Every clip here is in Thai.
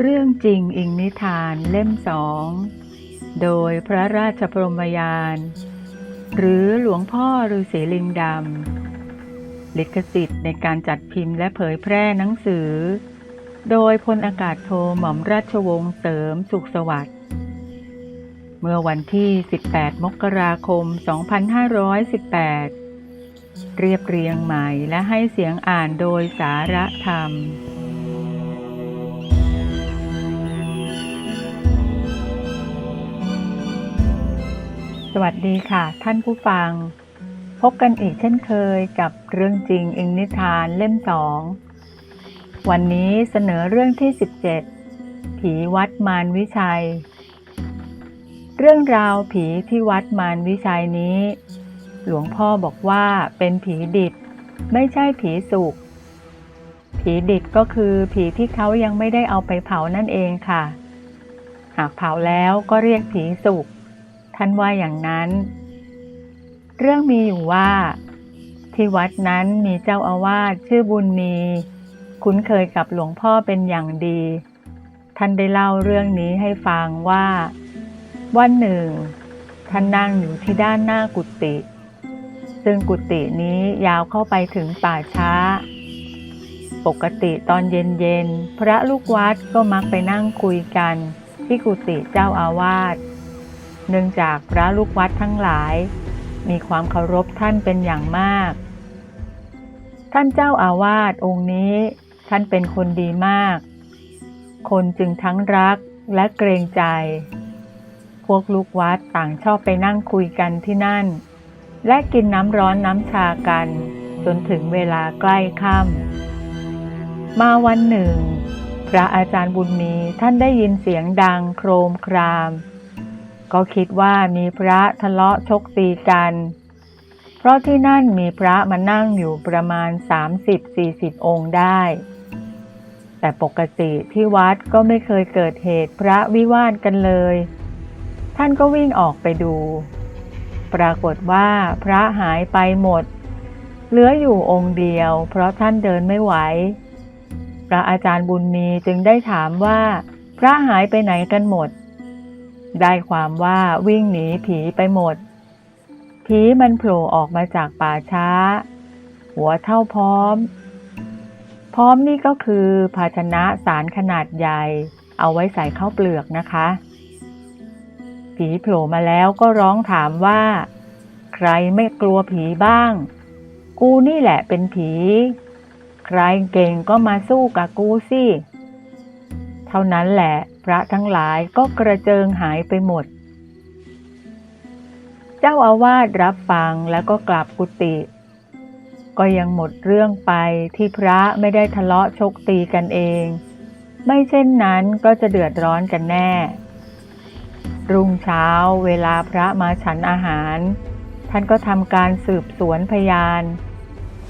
เรื่องจริงอิงนิทานเล่มสอง โดยพระราชพรมยาน หรือหลวงพ่อฤาษีลิงดำ ลิขสิทธิ์ในการจัดพิมพ์และเผยแพร่หนังสือ โดยพลอากาศโทหม่อมราชวงศ์เสริมสุขสวัสดิ์ เมื่อวันที่ 18 มกราคม 2518 เรียบเรียงใหม่และให้เสียงอ่านโดยสาระธรรม สวัสดีค่ะ ท่านผู้ฟัง พบกันอีกเช่นเคยกับเรื่องจริงอิงนิทานเล่มสองวันนี้เสนอเรื่องที่ 17 ผีวัดมารวิชัย เรื่องราวผีที่วัดมารวิชัยนี้ หลวงพ่อบอกว่าเป็นผีดิบไม่ใช่ผีสุกผีดิบก็คือผีที่เขายังไม่ได้เอาไปเผานั่นเองค่ะ หากเผาแล้วก็เรียกผีสุก ท่านว่าอย่างนั้น เรื่องมีอยู่ว่า ที่วัดนั้นมีเจ้าอาวาสชื่อบุญมี คุ้นเคยกับหลวงพ่อเป็นอย่างดี ท่านได้เล่าเรื่องนี้ให้ฟังว่า วันหนึ่ง ท่านนั่งอยู่ที่ด้านหน้ากุฏิซึ่งกุฏินี้ยาวเข้าไปถึงป่าช้า ปกติตอนเย็นๆ พระลูกวัดก็มักไปนั่งคุยกัน ที่กุฏิเจ้าอาวาส เนื่องจากพระลูกวัดทั้งหลาย มีความเคารพท่านเป็นอย่างมาก ท่านเจ้าอาวาสองค์นี้ ท่านเป็นคนดีมาก คนจึงทั้งรักและเกรงใจ พวกลูกวัดต่างชอบไปนั่งคุยกันที่นั่น และกินน้ำร้อนน้ำชากัน จนถึงเวลาใกล้ค่ำมาวันหนึ่ง พระอาจารย์บุญมีท่านได้ยินเสียงดังโครมคราม ก็คิดว่ามีพระทะเลาะชกตีกัน เพราะที่นั่นมีพระมานั่งอยู่ประมาณ 30-40 องค์ได้ แต่ปกติที่วัดก็ไม่เคยเกิดเหตุพระวิวาทกันเลย ท่านก็วิ่งออกไปดู ปรากฏว่าพระหายไปหมด เหลืออยู่องค์เดียว เพราะท่านเดินไม่ไหว พระอาจารย์บุญมีจึงได้ถามว่า พระหายไปไหนกันหมด ได้ความว่าวิ่งหนีผีไปหมด ผีมันโผล่ออกมาจากป่าช้า หัวเท่าพร้อม พร้อมนี่ก็คือภาชนะสารขนาดใหญ่ เอาไว้ใส่ข้าวเปลือกนะคะ ผีโผล่มาแล้วก็ร้องถามว่า ใครไม่กลัวผีบ้าง กูนี่แหละเป็นผี ใครเก่งก็มาสู้กับกูสิ เท่านั้นแหละ พระทั้งหลายก็กระเจิงหายไปหมด เจ้าอาวาสรับฟังแล้วก็กลับกุฏิก็ยังหมดเรื่องไปที่พระไม่ได้ทะเลาะชกตีกันเอง ไม่เช่นนั้นก็จะเดือดร้อนกันแน่ รุ่งเช้าเวลาพระมาฉันอาหาร ท่านก็ทำการสืบสวนพยาน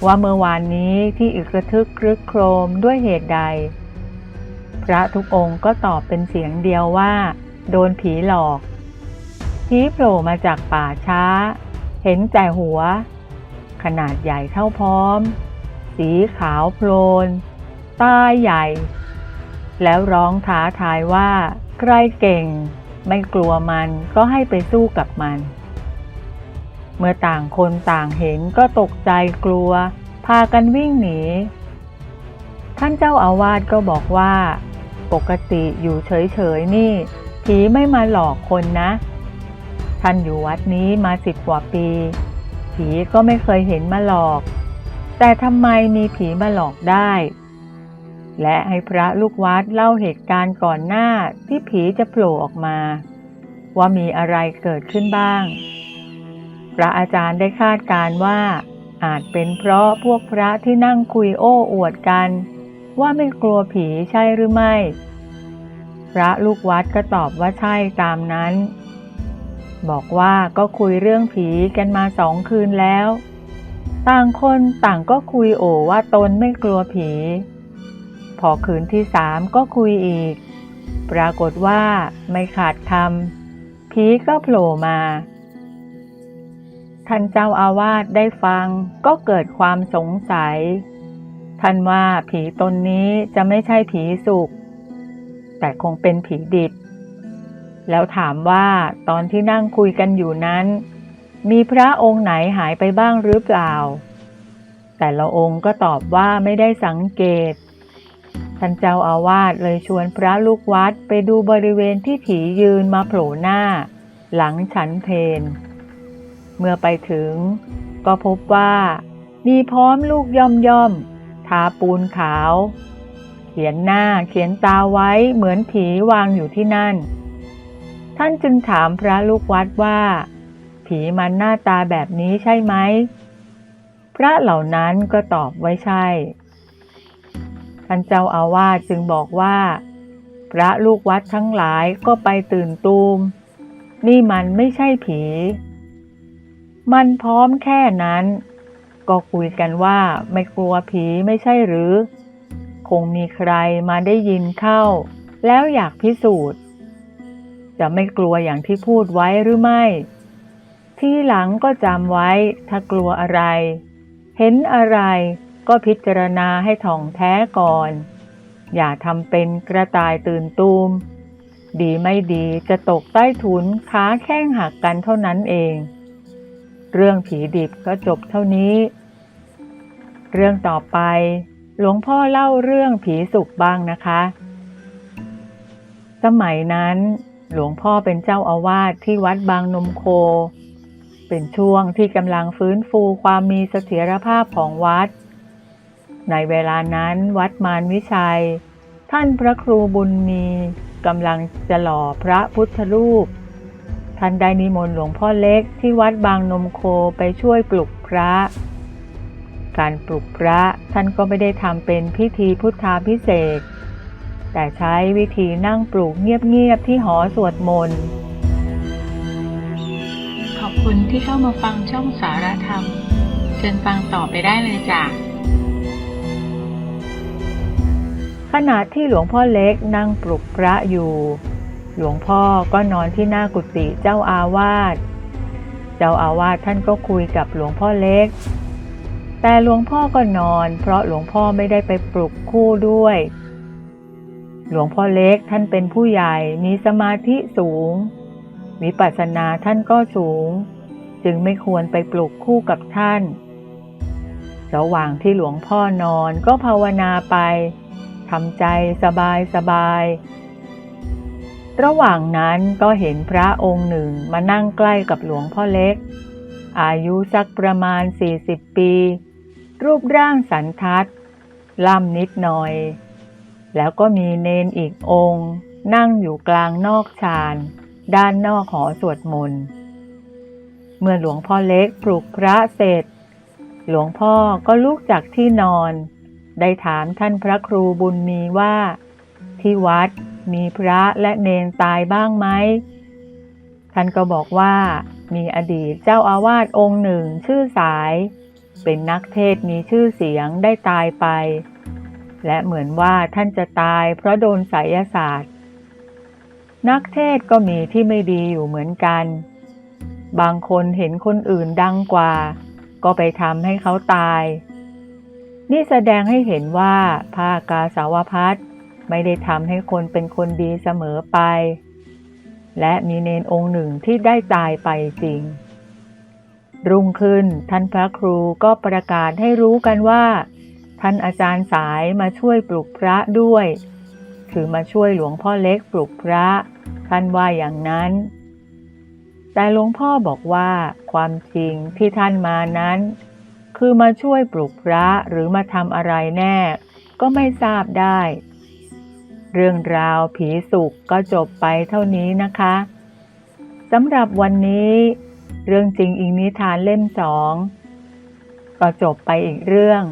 ว่าเมื่อวานนี้ที่อึกระทึกครึกโครมด้วยเหตุใด พระทุกองค์ก็ตอบเป็นเสียงเดียวว่า โดนผีหลอก ผีโผล่มาจากป่าช้า เห็นแต่หัว ขนาดใหญ่เท่าพร้อม สีขาวโพลนตาใหญ่ แล้วร้องท้าทายว่า ใครเก่ง ไม่กลัวมันก็ให้ไปสู้กับมัน เมื่อต่างคนต่างเห็นก็ตกใจกลัว พากันวิ่งหนีท่านเจ้าอาวาสก็บอกว่า ปกติอยู่เฉยๆนี่ ผีไม่มาหลอกคนนะ ท่านอยู่วัดนี้มาสิบกว่าปี ผีก็ไม่เคยเห็นมาหลอก แต่ทำไมมีผีมาหลอกได้ และให้พระลูกวัดเล่าเหตุการณ์ก่อนหน้าที่ผีจะโผล่ออกมา ว่ามีอะไรเกิดขึ้นบ้าง พระอาจารย์ได้คาดการว่าอาจเป็นเพราะพวกพระที่นั่งคุยโอ้อวดกัน ว่าไม่กลัวผีใช่หรือไม่ พระลูกวัดก็ตอบว่าใช่ตามนั้น บอกว่าก็คุยเรื่องผีกันมาสองคืนแล้ว ต่างคนต่างก็คุยโอว่าตนไม่กลัวผี พอคืนที่สามก็คุยอีก ปรากฏว่าไม่ขาดคำผีก็โผล่มาท่านเจ้าอาวาสได้ฟังก็เกิดความสงสัย ท่านว่าผีตนนี้จะไม่ใช่ผีสุก แต่คงเป็นผีดิบ แล้วถามว่าตอนที่นั่งคุยกันอยู่นั้น มีพระองค์ไหนหายไปบ้างหรือเปล่า แต่ละองค์ก็ตอบว่าไม่ได้สังเกต ท่านเจ้าอาวาสเลยชวนพระลูกวัดไปดูบริเวณที่ผียืนมาโผล่หน้า หลังฉันเพนเมื่อไปถึง ก็พบว่ามีพร้อมลูกย่อมย่อม ทาปูนขาว เขียนหน้าเขียนตาไว้เหมือนผีวางอยู่ที่นั่น ท่านจึงถามพระลูกวัดว่า ผีมันหน้าตาแบบนี้ใช่ไหม พระเหล่านั้นก็ตอบไว้ใช่ ท่านเจ้าอาวาสจึงบอกว่า พระลูกวัดทั้งหลายก็ไปตื่นตูม นี่มันไม่ใช่ผี มันพร้อมแค่นั้น ก็คุยกันว่าไม่กลัวผีไม่ใช่หรือ คงมีใครมาได้ยินเข้า แล้วอยากพิสูจน์ จะไม่กลัวอย่างที่พูดไว้หรือไม่ ที่หลังก็จำไว้ถ้ากลัวอะไร เห็นอะไรก็พิจารณาให้ถ่องแท้ก่อน อย่าทำเป็นกระต่ายตื่นตูม ดีไม่ดีจะตกใต้ถุนขาแข้งหักกันเท่านั้นเอง เรื่องผีดิบก็จบเท่านี้ เรื่องต่อไป หลวงพ่อเล่าเรื่องผีสุกบ้างนะคะ สมัยนั้นหลวงพ่อเป็นเจ้าอาวาสที่วัดบางนมโค เป็นช่วงที่กำลังฟื้นฟูความมีเสถียรภาพของวัด ในเวลานั้นวัดมารวิชัย ท่านพระครูบุญมีกำลังจะหล่อพระพุทธรูป ท่านได้นิมนต์หลวงพ่อเล็กที่วัดบางนมโคไปช่วยปลุกพระ การปลุกพระท่านก็ไม่ได้ทำเป็นพิธีพุทธาพิเศษกแต่ใช้วิธีนั่งปลูกเงียบๆที่หอสวดมนต์ขอบคุณที่เข้ามาฟังช่องสารธรรม เชิญฟังต่อไปได้เลยจ้ะขณะที่หลวงพ่อเล็กนั่งปลุกพระอยู่ หลวงพ่อก็นอนที่หน้ากุฏิเจ้าอาวาส เจ้าอาวาสท่านก็คุยกับหลวงพ่อเล็ก แต่หลวงพ่อก็นอน เพราะหลวงพ่อไม่ได้ไปปลุกคู่ด้วย หลวงพ่อเล็กท่านเป็นผู้ใหญ่มีสมาธิสูงวิปัสสนาท่านก็สูง จึงไม่ควรไปปลุกคู่กับท่านระหว่างที่หลวงพ่อนอนก็ภาวนาไปทำใจสบายสบายๆระหว่างนั้นก็เห็นพระองค์หนึ่งมานั่งใกล้กับหลวงพ่อเล็ก อายุสักประมาณ 40 ปี รูปร่างสันทัด ล่ำนิดหน่อย แล้วก็มีเนนอีกองค์ นั่งอยู่กลางนอกชานด้านนอกหอสวดมนต์ เมื่อหลวงพ่อเล็กปลุกพระเสร็จ หลวงพ่อก็ลุกจากที่นอน ได้ถามท่านพระครูบุญมีว่า ที่วัดมีพระและเนนตายบ้างไหมท่านก็บอกว่ามีอดีตเจ้าอาวาสองค์หนึ่งชื่อสาย เป็นนักเทศมีชื่อเสียงได้ตายไป และเหมือนว่าท่านจะตายเพราะโดนไสยศาสตร์ นักเทศก็มีที่ไม่ดีอยู่เหมือนกัน บางคนเห็นคนอื่นดังกว่า ก็ไปทำให้เขาตาย นี่แสดงให้เห็นว่าภาคกาสาวพัดไม่ได้ทำให้คนเป็นคนดีเสมอไป และมีเนนองค์หนึ่งที่ได้ตายไปจริง รุ่งขึ้น ท่านพระครูก็ประกาศให้รู้กันว่า ท่านอาจารย์สายมาช่วยปลุกพระด้วย คือมาช่วยหลวงพ่อเล็กปลุกพระ ท่านว่าอย่างนั้น แต่หลวงพ่อบอกว่าความจริงที่ท่านมานั้น คือมาช่วยปลุกพระหรือมาทำอะไรแน่ ก็ไม่ทราบได้ เรื่องราวผีสุกก็จบไปเท่านี้นะคะสำหรับวันนี้ เรื่องจริงอีกนิทานเล่มสองก็จบไปอีกเรื่อง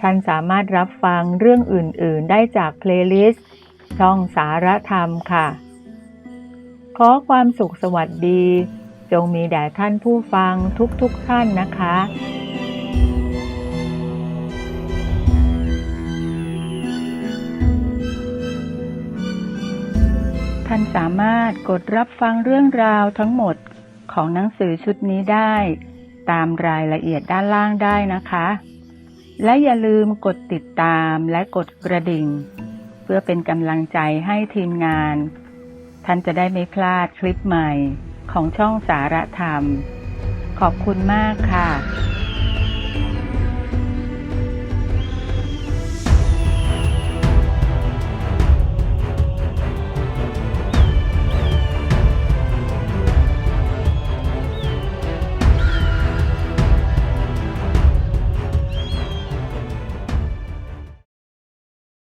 ท่านสามารถรับฟังเรื่องอื่น ๆ ได้จากเพลย์ลิสต์ช่องสารธรรมค่ะ ขอความสุขสวัสดี จงมีแด่ท่านผู้ฟังทุก ๆทท่านนะคะท่านสามารถกดรับฟังเรื่องราวทั้งหมด ของหนังสือชุดนี้ได้ ตามรายละเอียดด้านล่างได้นะคะ และอย่าลืมกดติดตามและกดกระดิ่ง เพื่อเป็นกำลังใจให้ทีมงาน ท่านจะได้ไม่พลาดคลิปใหม่ของช่องสารธรรม ขอบคุณมากค่ะ